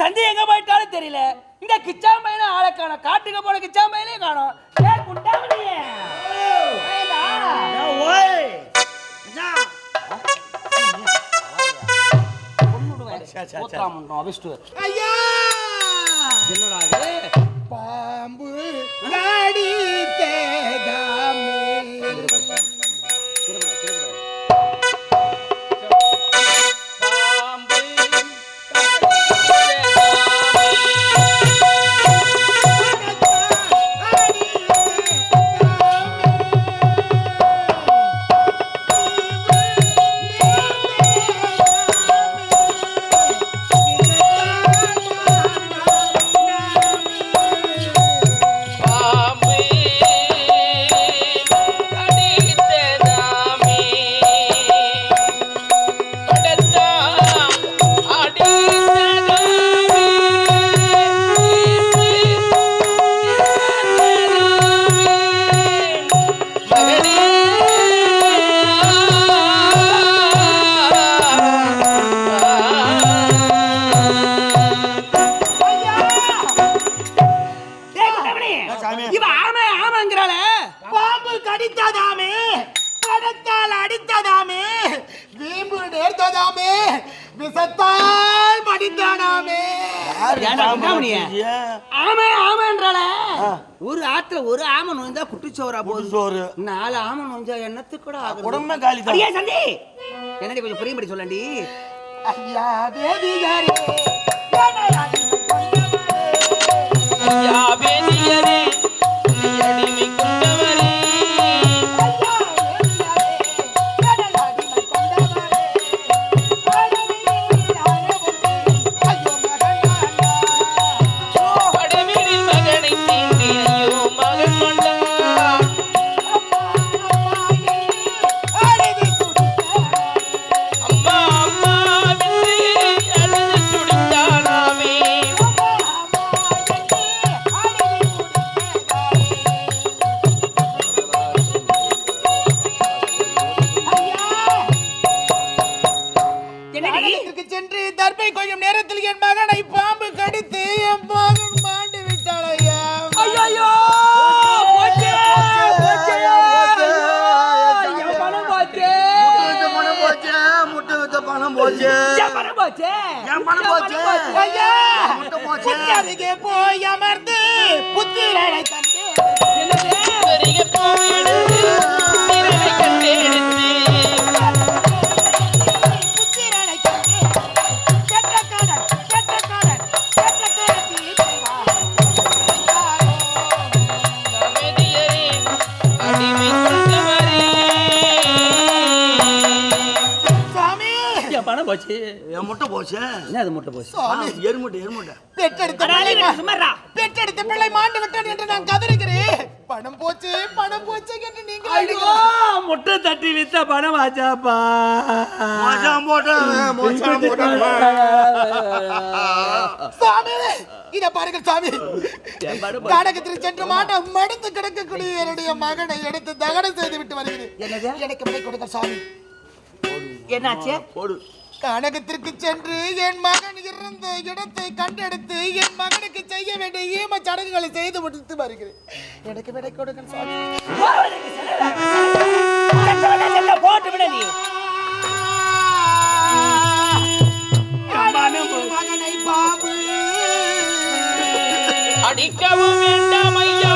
சந்தி எங்க போயிட்டாலும் தெரியல. இந்த கிச்சாம்பையில ஆளை காணோம். காட்டுக்கு போன கிச்சாம்பையிலே காணோம். பாம்பு கடி விஷத்தால் ஆமை ஆமைன்றாள. ஒரு ஆத்துல ஒரு ஆமை நோய்ந்தா குட்டிச்சோரா போகுது சோறு நாலு ஆமை நோஞ்சா என்னத்துக்கு கூட ஆகுது உடம்பே காலி தான். அடியே சந்தி! என்னடி கொஞ்சம் புரியும்படி சொல்லண்டி? ஐயா என்னடி சென்று தர்பை கொஞ்சம் நேரத்தில் என் மகனை பாம்பு கடித்து என் மகன் மாண்டு விட்டாள் ஐயா ஐயோ பணம் போச்சே! பணம் போச்சு! என் பணம் போச்சே! ஐயா போச்சு! போய் அமர்ந்து புத்திரனை கண்டு புத்திரனை போச்சு? என்ன அது முட்டை போச்சு? சாமி. எருமுட்டை எருமுட்டை. பெற்றெடுத்த பிள்ளை பெற்றெடுத்த பிள்ளை மாண்டு விட்டான் என்று நான் கதறுகிறேன். பணம் போச்சு பணம் போச்சு என்று நீங்கள் ஐயோ. முட்டை தட்டி வித்த பணம் ஆச்சாப்பா. மோசம் போட்டேன் மோசம் போட்டேன் சாமி இத பாருங்கள் சாமி. நாடகத்தில் சென்று மாட்ட மடிந்து கிடக்கக்கூடிய என்னுடைய மகனை எடுத்து தகனம் செய்து விட்டு வருகிறேன். என்னது? எனக்கு விடை கொடுங்க சாமி. என்னாச்சு? போடு. கனகத்திற்கு சென்று என் மகன் இருந்த இடத்தை கண்டெடுத்து என் மகனுக்கு செய்ய வேண்டிய ஈம சடங்குகளை செய்து முடித்து வருகிறேன். எனக்கு விடை கொடுங்க போட்டு விட நீ மகனை பாபு அடிக்கவும் வேண்டாம் ஐயா.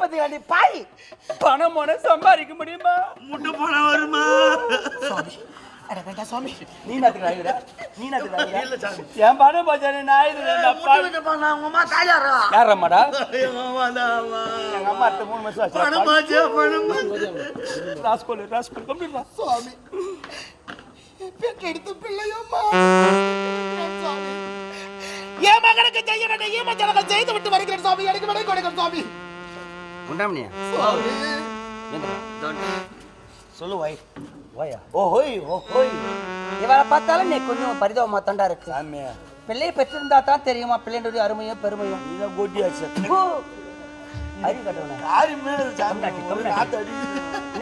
இன்னொரு பிள்ளை பத்தி வேண்டி பாய். பணம் போன சம்பாதிக்க முடியுமா? முட்டை பணம் வருமா? அட வேண்டாம் சுவாமி நீ சாமி. என் பணம் போச்சு நான் யார் அம்மாடா எங்க அம்மா அடுத்த மூணு மாசம் ஆச்சு. பணம் போச்சு பணம். ராஸ்கோல் ராஸ்கோல் கம்ப்ளீட் வா சுவாமி பெற்றெடுத்த பிள்ளையம்மா. என் மகனுக்கு செய்ய வேண்டிய ஈமச்சடங்கள் செய்து விட்டு வருகிறேன் சுவாமி எனக்கு விடை கொடுங்க சுவாமி உண்டாமணியா? சொல்லு வை ஓயா ஓ ஹோய் ஓ ஹோய் இவரை பார்த்தாலும் நீ கொஞ்சம் பரிதாபமா தாண்டா இருக்கு. சாமி பிள்ளையை பெற்றிருந்தா தான் தெரியுமா? பிள்ளைடைய அருமையும் பெருமையும். இதான் கோட்டியாச்சு. யாரு மேல ஒரு கம்னாட்டி. நாத்து அடிக்குது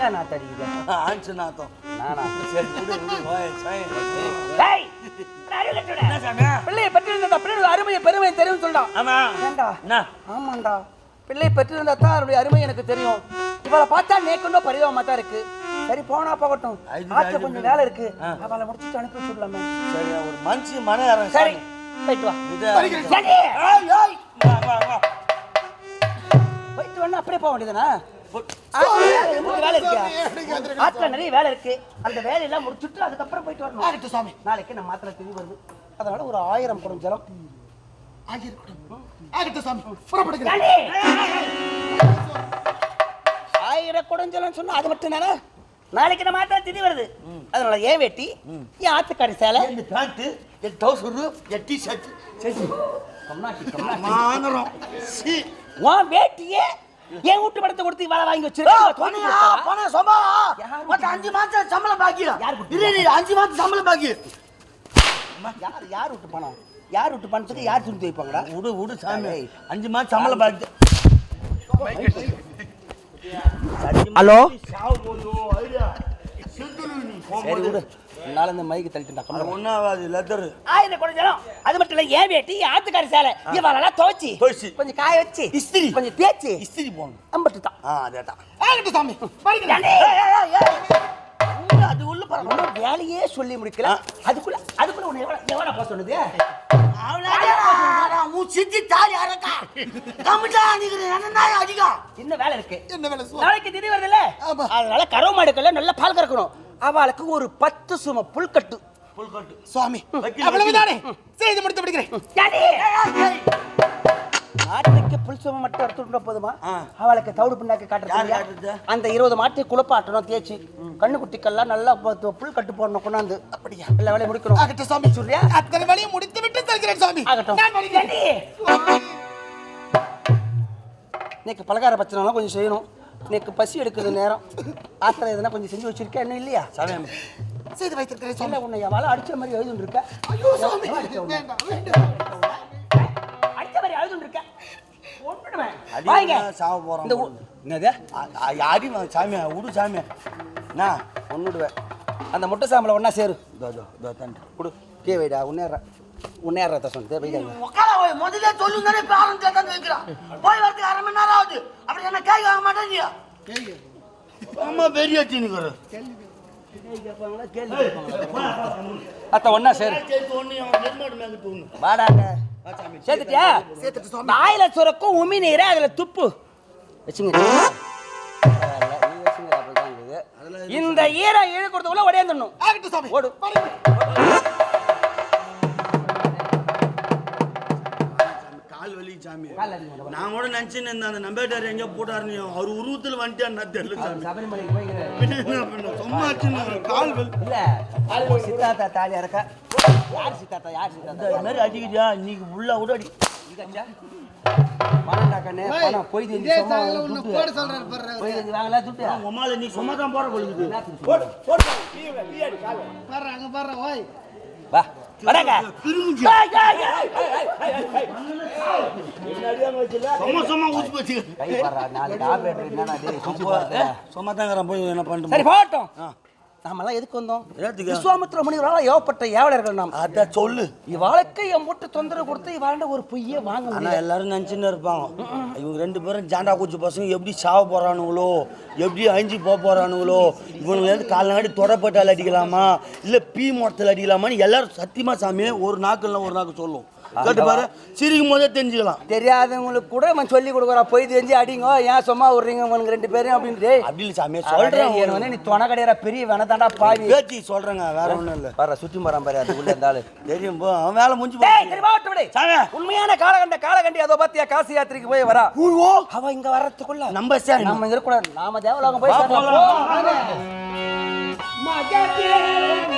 என்ன ஆன்ச்சு நாத்தம். நானா? சரி விடு விடு ஓய் சாய் டேய். பிள்ளையை பெற்றிருந்தா பிள்ளையோட அருமையை பெருமையை தெரியும் சொல்றான். ஆமா. ஏண்டா? என்ன? ஆமாண்டா. பிள்ளை பெற்றிருந்தா தான் அவருடைய அருமை எனக்கு தெரியும். இவளை பார்த்தா நேக்கண்டோ பரிதாபமா தான் இருக்கு. சரி போனா போகட்டும். ஐந்து ஆற்ற ஐந்து கொஞ்சம். வேலை இருக்கு. அவளை முடிச்சுட்டு அனுப்பி வச்சுடலாமே சரி ஒரு மனுஷன் மன இறங்க சரி போயிட்டு வா. போயிட்டு வேணா அப்படியே போக வேண்டியதானே ஆத்துல நிறைய வேலை இருக்கு. அந்த வேலையெல்லாம் முடிச்சுட்டு அதுக்கப்புறம் போயிட்டு வரணும். நாளைக்கு நம்ம மாத்திரை திரி வருது. அதனால ஒரு ஆயிரம் குடம் ஜலம் ஆகியிருக்கட்டும். ஆகட்டும் சுவாமி புறப்படுகிறேன். ஆயிரம் குடம் ஜலம் சொன்னா அது மட்டும் தானே? நாளைக்கு நம்ம மாத்திரை திரி வருது. அதனால ஏன் வேட்டி? ஏன் ஆத்துக்காரி சேலை? இந்த பேண்ட் என் டவுசர் என் டி-ஷர்ட் சரி. கம்னாட்டி, கம்னாட்டி. வாங்குறோம் சி. உன் வேட்டியே என் வீட்டு படத்தை கொடுத்து இவ்வளவு வாங்கி மத்த அஞ்சு மாசம் சம்பளம் பாக்கி யார் கொடுத்தா? இரு இரு, அஞ்சு மாசம் சம்பளம் பாக்கி. யார் யார் விட்டு பணம்? யார் விட்டு பணத்துக்கு யார் துணி துவைப்பாங்கடா விடு விடு சாமி. அஞ்சு மாசம் சம்பளம் பாக்கி ஹலோ? சாவு போதும் ஐடியா சரி விடு. என்னால இந்த மைக்கு தள்ளிட்டு ஒன்றாவது லெதர் ஆயிரம் குடம் ஜலம் அது மட்டும் இல்ல ஏன் வேட்டி? ஆத்துக்காரி சேலை. இவளெல்லாம் துவைச்சி. துவைச்சு. கொஞ்சம் காய வச்சு. இஸ்திரி. கொஞ்சம் தேய்ச்சி. இஸ்திரி போடணும். அம்பட்டு தான். ஆ அதே தான் ஆகட்டும் சாமி. பரவாயில்ல வேலையே சொல்லி முடிக்கல. அதுக்குள்ள அதுக்குள்ள உன்னை எவ்வளவு எவ்வளவு போக சொன்னது? சித்தி தாலி அறக்கா. கமிட்டா நிக்கிறேன் என்ன அதிகம். இன்னும் வேலை இருக்கு. என்ன வேலை நாளைக்கு திடீர் வருதுல்ல? ஆமா. அதனால கறவை மாடுக்கல்ல நல்லா பால் கறக்கணும். அவளுக்கு ஒரு பத்து சும புல்கட்டு. புல்கட்டு. சுவாமி அவ்வளவுதானே? செய்து முடித்து விடுகிறேன் புல் சும மட்டும் எடுத்துட்டு போதுமா. அவளுக்கு தவிடு பின்னாக்கு காட்டுறது? அந்த இருபது மாட்டை குழப்பாட்டணும் தேய்ச்சி. கண்ணு குட்டிக்கெல்லாம் நல்லா புல் கட்டு போடணும் கொண்டாந்து. அப்படியா? எல்லா வேலையும் முடிக்கணும். ஆகட்டும் சாமி. சொல்றியா? அத்தனை வழியும் முடித்து விட்டு செல்கிறேன் சாமி. ஆகட்டும்? இன்னைக்கு பலகார பச்சனைலாம் கொஞ்சம் செய்யணும். இன்னைக்கு பசி எடுக்குது நேரம். ஆத்திரம் எதுனா கொஞ்சம் செஞ்சு வச்சிருக்கேன் இன்னும் இல்லையா? சாமி செய்து வைத்திருக்கிறேன் உன்னை எவ்வளோ அடிச்ச மாதிரி எழுதுன்னு இருக்க அடி வாங்க. சாவ போறோம் இந்த என்னது? அடி சாமி விடு சாமி. என்ன? ஒன்னுடுவேன் அந்த முட்டை சாம்பலை ஒண்ணா சேரு. தண்டு கொடு. கே வைடா உன்னேற உன்னேற ரத்த சொன்னது வைடாங்க உட்கார போய் முதல்ல சொல்லி தானே இப்போ ஆரம்பிச்சா தான் வைக்கிறான் போய் வரதுக்கு அரை மணி நேரம் ஆகுது. அப்படி என்ன கேட்க வாங்க மாட்டேங்க அம்மா பெரிய வச்சுன்னு அத்த ஒண்ணா சேரு. வாடாங்க. சேர்த்துட்டியா? சேர்த்துட்டு சுரக்கும் உமி நீரை அதுல துப்பு. வச்சுங்க. இந்த ஈரம் இழு கொடுத்தவங்கள உடையாந்துடணும் ஓடு. கால் வலி சாமி. நான் கூட நினைச்சுன்னு இருந்தேன் அந்த நம்பேட்டார் எங்க போட்டாருன்னு. அவர் உருவத்தில் வந்துட்டான்னு தெரியல சாமி? சும்மா கால் வலி இல்ல சித்தாத்தா தாலி யார் சித்தாத்தா யார் சித்தாத்தா இந்த மாதிரி அடிக்கிறியா இன்னைக்கு உள்ள கூட அடி சும்மா துட்டு. போய் என்ன பண்ணுறேன் போட்டோம் நாமெல்லாம் எதுக்கு வந்தோம்? விஸ்வாமித்திர முனிவரால் ஏவப்பட்ட ஏவலர்கள் நாம். அதான் சொல்லு. இவாளுக்கு என் மூட்டு தொந்தரவு கொடுத்து இவாண்ட ஒரு பொய்யை வாங்க ஆனா முடியல எல்லாரும் நினச்சின்னு இருப்பாங்க. இவங்க ரெண்டு பேரும் ஜாண்டா குச்சி பசங்க எப்படி சாவ போறானுங்களோ எப்படி அழிஞ்சு போக போறானுங்களோ இவனுங்க வந்து காலநாடி தொடப்பட்டால் அடிக்கலாமா? இல்ல பீ மரத்தில் அடிக்கலாமான்னு எல்லாரும் சத்தியமா சாமி ஒரு நாக்குல ஒரு நாக்கு சொல்லும். கேட்டு பாரு சிரிக்கும் போதே தெரிஞ்சுக்கலாம். தெரியாதவங்களுக்கு கூட அவன் சொல்லி கொடுக்குறா பொய் தெரிஞ்சு அடிங்க ஏன் சும்மா விடுறீங்க உனக்கு ரெண்டு பேரும் அப்படின்னு அப்படி இல்லை சாமி சொல்றேன் சொல்றேன் வந்து நீ தொண கிடையாது பெரிய வேணதாண்டா பாவி. பேச்சு சொல்றேங்க வேற ஒண்ணும் இல்ல. பாரு சுற்றி மரம் பாரு அது உள்ள இருந்தாலும். தெரியும் போ அவன் வேலை முடிஞ்சு. உண்மையான காலகண்ட காலகண்டி அதோ பாத்தியா காசி யாத்திரைக்கு போய் வரா. ஊழ்வோ அவ இங்க வர்றதுக்குள்ள நம்ம சார் நம்ம இருக்கக்கூடாது. நாம தேவலோகம் போய். மகதேவனே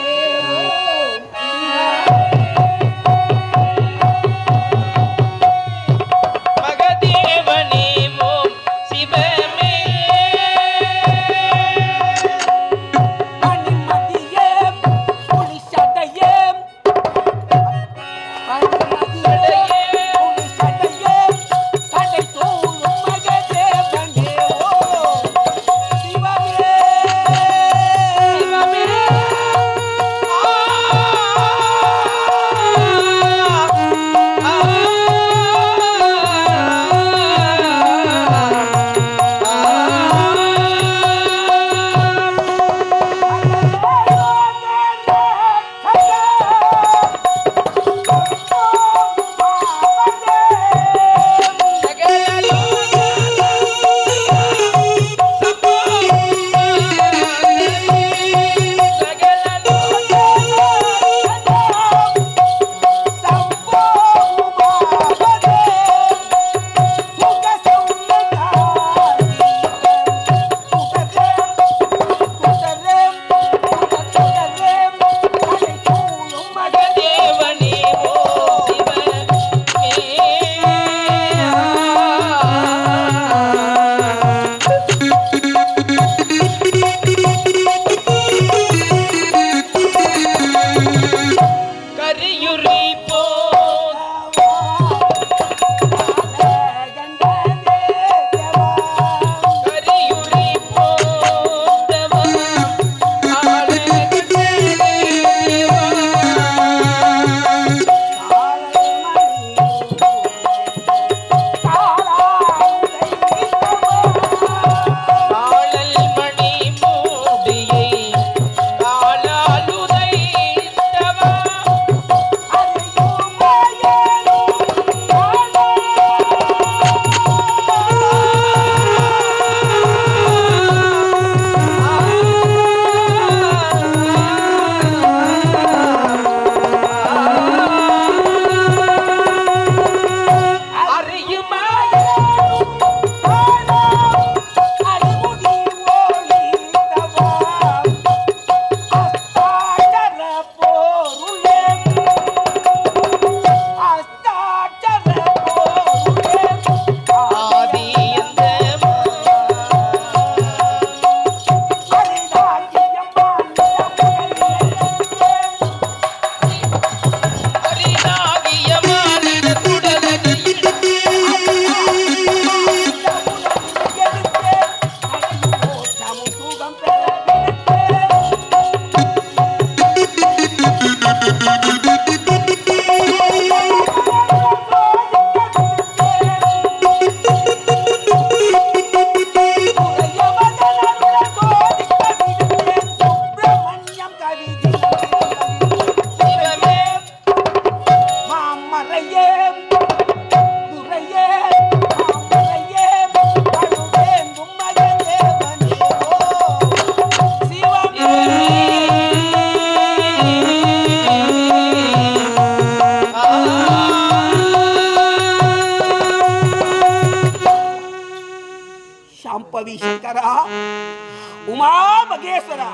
மகேஸ்வரா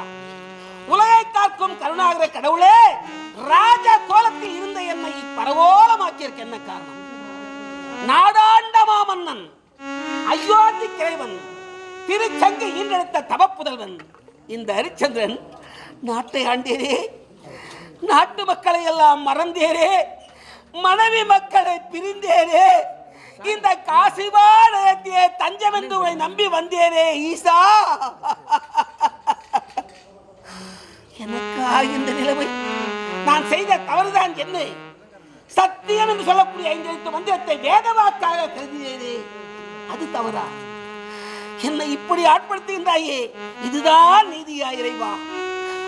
உலகை காக்கும் கருணாகர கடவுளே ராஜ கோலத்தில் இருந்த என்னை பரவோலமாக்கியிருக்க என்ன காரணம்? நாடாண்ட மாமன்னன் அயோத்தி கிரைவன் திருச்சங்கு ஈன்றெடுத்த தவப்புதல்வன் இந்த ஹரிச்சந்திரன் நாட்டை ஆண்டேரே நாட்டு மக்களை எல்லாம் மறந்தேரே மனைவி மக்களை பிரிந்தேரே இந்த காசிவாடகத்திலே தஞ்சம் என்று உன்னை நம்பி வந்தேனே ஈசா. எனக்கா இந்த நிலைமை. நான் செய்த தவறுதான் என்ன. சத்தியம் என்று சொல்லக்கூடிய ஐந்து எழுத்து மந்திரத்தை வேதவாக்காக கருதினேனே அது தவறா? என்னை இப்படி ஆட்படுத்துகின்றாயே. இதுதான் நீதியா இறைவா?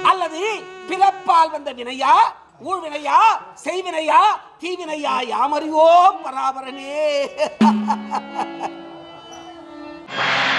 அல்லது பிறப்பால் வந்த வினையா? ஊழ்வினையா? செய்வினையா? தீவினையா? யாமறிவோம் பராபரனே.